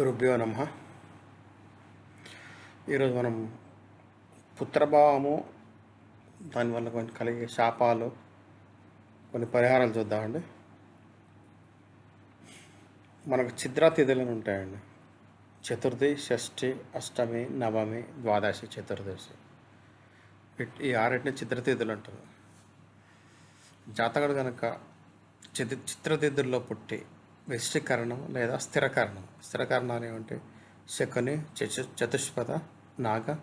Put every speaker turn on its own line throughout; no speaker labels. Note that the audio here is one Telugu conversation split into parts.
గురుభ్యో నమ. ఈరోజు మనం పుత్రభావము దానివల్ల కొన్ని కలిగే శాపాలు కొన్ని పరిహారాలు చూద్దామండి మనకు చిద్రాతిథులను ఉంటాయండి. చతుర్థి షష్ఠి అష్టమి నవమి ద్వాదశి చతుర్దశి. ఈ ఆరింటిని చిత్రతిథులు అంటారు. జాతకుడు కనుక చిత్ర చిత్రతిథుల్లో పుట్టి విశ్రీకరణం లేదా స్థిరకరణం. స్థిరకరణాలు ఏమంటే శకుని చతు చతుష్పద నాగ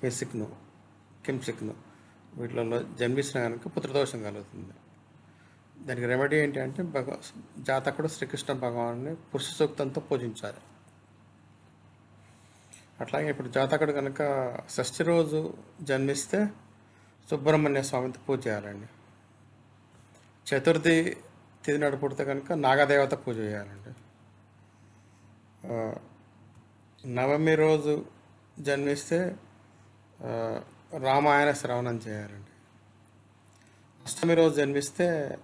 కేసిక్ను కింసిక్ను వీటిలలో జన్మించిన కనుక పుత్రదోషం కలుగుతుంది. దానికి రెమెడీ ఏంటి అంటే భగ జాతకుడు శ్రీకృష్ణ భగవాన్ని పురుష సూక్తంతో పూజించాలి. అట్లాగే ఇప్పుడు జాతకుడు కనుక షష్ఠి రోజు జన్మిస్తే సుబ్రహ్మణ్య స్వామితో పూజ చేయాలండి. చతుర్థి తిథి నాడు పుడితే కనుక నాగదేవత పూజ చేయాలండి. నవమి రోజు జన్మిస్తే రామాయణ శ్రవణం చేయాలండి. అష్టమి రోజు జన్మిస్తే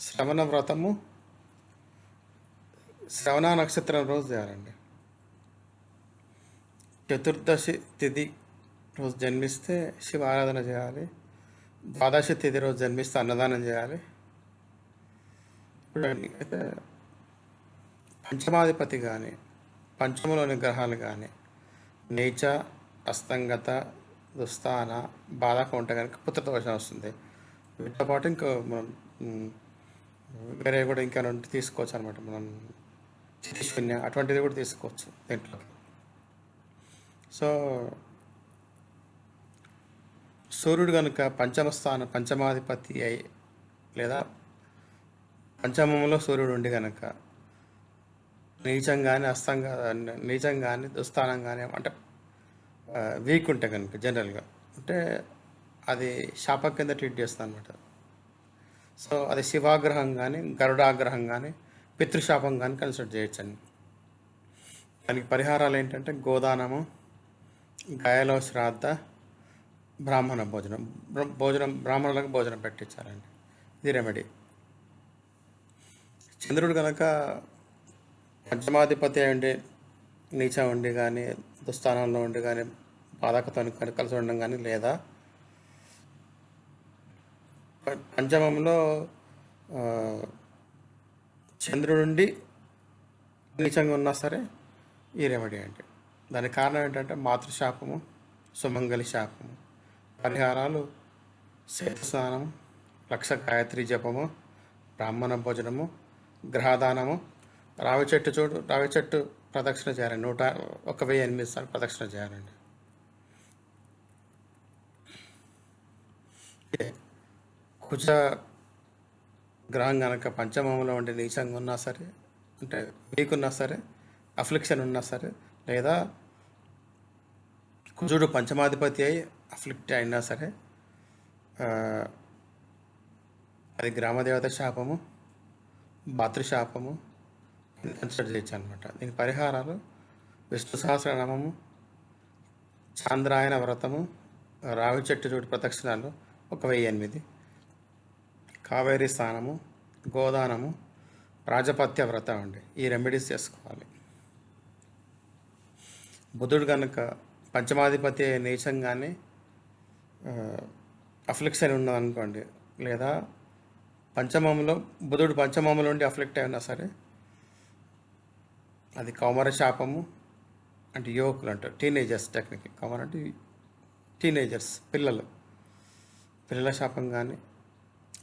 శ్రవణ వ్రతము శ్రవణ నక్షత్రం రోజు చేయాలండి. చతుర్దశి తిథి రోజు జన్మిస్తే శివ ఆరాధన చేయాలి. ద్వాదశి తిథి రోజు జన్మిస్తే అన్నదానం చేయాలి. ఇప్పుడు అయితే పంచమాధిపతి కానీ పంచమలోని గ్రహాలు కానీ నీచ అస్తంగత దుస్థాన బాధకం ఉంటే కనుక పుత్రదోషం వస్తుంది. వీటితో పాటు ఇంకో మనం వేరే కూడా ఇంకా రెండు తీసుకోవచ్చు అనమాట మనం చితిశూన్య అటువంటిది కూడా తీసుకోవచ్చు దీంట్లో సో సూర్యుడు కనుక పంచమ స్థానం పంచమాధిపతి అయి లేదా పంచమంలో సూర్యుడు ఉండి కనుక నీచం కానీ అస్తం నీచం కానీ దుస్థానం కానీ అంటే వీక్ ఉంటే కనుక జనరల్గా అంటే అది శాపం కింద ట్రీట్ చేస్తాను అనమాట సో అది శివాగ్రహం కానీ గరుడాగ్రహం కానీ పితృశాపం కానీ కన్సిడర్ చేయొచ్చండి. దానికి పరిహారాలు ఏంటంటే గోదానము గాయలో శ్రాద్ధ బ్రాహ్మణ భోజనం. భోజనం బ్రాహ్మణులకు భోజనం పెట్టించాలండి. ఇది రెమెడీ చంద్రుడు కనుక పంచమాధిపతి అయి ఉండి ఉండి కానీ దుస్థానంలో ఉండి కానీ బాధకతో కానీ కలిసి ఉండడం కానీ లేదా? పంచమంలో చంద్రుడుండి నీచంగా ఉన్నా సరే ఈ రెమెడీ అంటే. దానికి కారణం ఏంటంటే మాతృశాపము సుమంగళి శాపము పరిహారాలు శైత స్నానము లక్ష గాయత్రి జపము బ్రాహ్మణ భోజనము గ్రహదానము రావి చెట్టు చూడు రావి చెట్టు ప్రదక్షిణ చేయాలండి నూట ఒక వెయ్యి ఎనిమిది సార్లు ప్రదక్షిణ చేయాలండి. కుజ గ్రహం కనుక పంచమంలో ఉండి నీచంగా ఉన్నా సరే అంటే వీక్ ఉన్నా సరే అఫ్లిక్షన్ ఉన్నా సరే లేదా కుజుడు పంచమాధిపతి అయి అఫ్లిక్ట్ అయినా సరే అది గ్రామదేవత శాపము భతృశాపము కన్సిడర్ చేయొచ్చు అనమాట దీని పరిహారాలు విష్ణు సహస్రనామము చాంద్రాయన వ్రతము రావి చెట్టు చూడు ప్రదక్షిణాలు ఒక వెయ్యి ఎనిమిది. కావేరీ స్నానము గోదానము రాజపత్య వ్రతం అండి. ఈ రెమెడీస్ చేసుకోవాలి. బుధుడు కనుక పంచమాధిపతి నీచంగానే అఫ్లిక్షన్ ఉన్నదనుకోండి లేదా పంచమంలో బుధుడు పంచమంలో ఉండి అఫ్లెక్ట్ అయినా సరే అది కౌమర శాపము అంటే యువకులు అంటారు. టీనేజర్స్ టెక్నిక్ కౌమర అంటే టీనేజర్స్ పిల్లలు. పిల్లల శాపం కానీ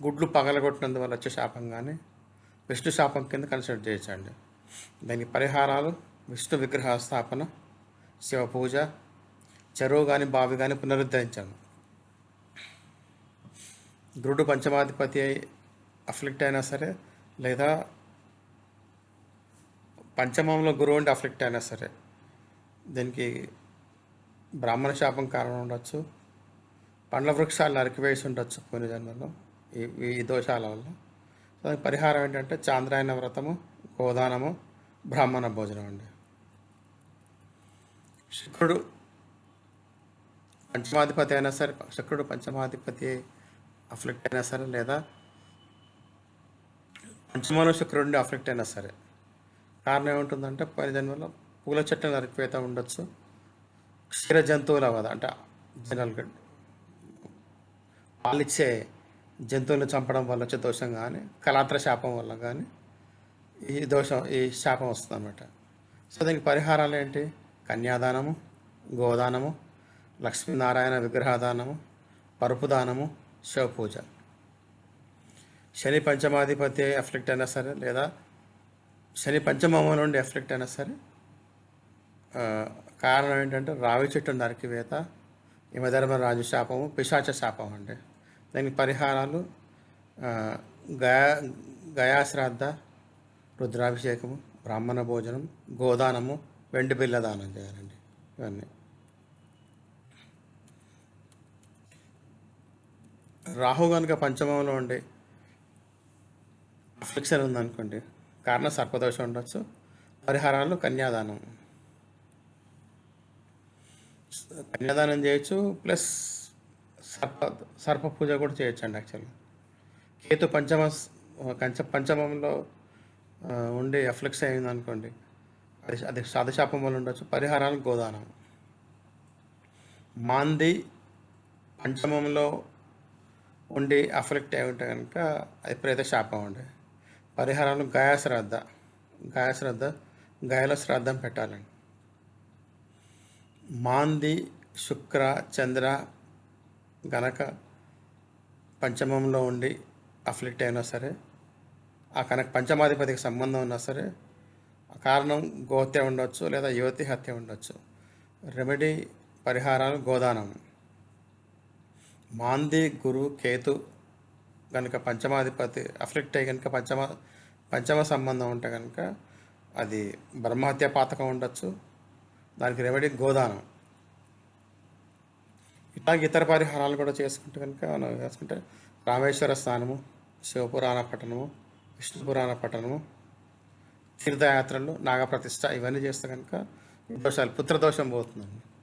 గుడ్లు పగలగొట్టినందువల్ల వచ్చే శాపం కానీ విష్ణు శాపం కింద కన్సిడర్ చేయొచ్చండి. దానికి పరిహారాలు విష్ణు విగ్రహ స్థాపన శివ పూజ చెరువు కానీ బావి కానీ పునరుద్ధరించాను గురుడు పంచమాధిపతి అయి అఫ్లిక్ట్ అయినా సరే లేదా పంచమంలో గురువు ఉండి అఫ్లిక్ట్ అయినా సరే దీనికి బ్రాహ్మణ శాపం కారణం ఉండొచ్చు పండ్ల వృక్షాలు నరికివేసి ఉండొచ్చు కొన్ని జన్మలో ఈ ఈ దోషాల వల్ల. సో దానికి పరిహారం ఏంటంటే చాంద్రాయణ వ్రతము గోదానము బ్రాహ్మణ భోజనం అండి. శుక్రుడు పంచమాధిపతి అయినా సరే శుక్రుడు పంచమాధిపతి అఫ్లిక్ట్ అయినా సరే లేదా అంచుమాన శుక్రుడిని అఫెక్ట్ అయినా సరే. కారణం ఏముంటుందంటే పని జన్మలో పూల చెట్టు నరికివేత ఉండొచ్చు. క్షీర జంతువుల వద అంటే జనరల్గా పాలిచ్చే జంతువులను చంపడం వల్ల వచ్చే దోషం కానీ కళాత్ర శాపం వల్ల కానీ ఈ దోషం ఈ శాపం వస్తుంది అనమాట సో దీనికి పరిహారాలు ఏంటి? కన్యాదానము గోదానము లక్ష్మీనారాయణ విగ్రహదానము పరుపు దానము శివపూజ. శని పంచమాధిపతి ఎఫెక్ట్ అయినా సరే లేదా శని పంచమం నుండి ఎఫెక్ట్ అయినా సరే కారణం ఏంటంటే రావి చెట్టు నరికివేత యమధర్మ రాజు శాపము పిశాచ శాపం అండి. దానికి పరిహారాలు గయా గయాశ్రాద్ధ రుద్రాభిషేకము బ్రాహ్మణ భోజనం గోదానము వెండి బిల్ల దానం చేయాలండి ఇవన్నీ. రాహు కనుక పంచమంలో ఉండి అఫ్లిక్షన్ ఉందనుకోండి. కారణం సర్పదోషం ఉండొచ్చు. పరిహారాలు కన్యాదానం. కన్యాదానం చేయొచ్చు ప్లస్ సర్ప సర్ప పూజ కూడా చేయొచ్చు అండి యాక్చువల్గా. కేతు పంచమ కంచ పంచమంలో ఉండే ఉండి అఫ్లెక్స్ అయింది అనుకోండి అది అది సాధశాపం వల్ల ఉండొచ్చు. పరిహారాలు గోదానం. మాంది పంచమంలో ఉండి అఫ్లెక్ట్ అయి ఉంటే కనుక అది ప్రేత శాపం ఉండే పరిహారాలు గాయ శ్రద్ధ గాయ శ్రద్ధ శ్రాద్ధం పెట్టాలండి. మాంది శుక్ర చంద్ర గనక పంచమంలో ఉండి అఫ్లిక్ట్ అయినా సరే ఆ కనుక పంచమాధిపతికి సంబంధం ఉన్నా సరే ఆ కారణం గోహత్య ఉండొచ్చు లేదా యువతి హత్య ఉండొచ్చు. రెమెడీ పరిహారాలు గోదానం. మాంది గురు కేతు కనుక పంచమాధిపతి అఫ్లిక్ట్ అయ్యి కనుక పంచమ పంచమ సంబంధం ఉంటే కనుక అది బ్రహ్మహత్య పాతకం ఉండొచ్చు. దానికి రెమెడీ గోదానం. ఇట్లాగే ఇతర పరిహారాలు కూడా చేసుకుంటే కనుక మనం చేసుకుంటే రామేశ్వర స్నానము శివపురాణ పట్టణము విష్ణు పురాణ పట్టణము తీర్థయాత్రలు నాగప్రతిష్ట ఇవన్నీ చేస్తే కనుక దోషాలు పుత్రదోషం పోతుందండి.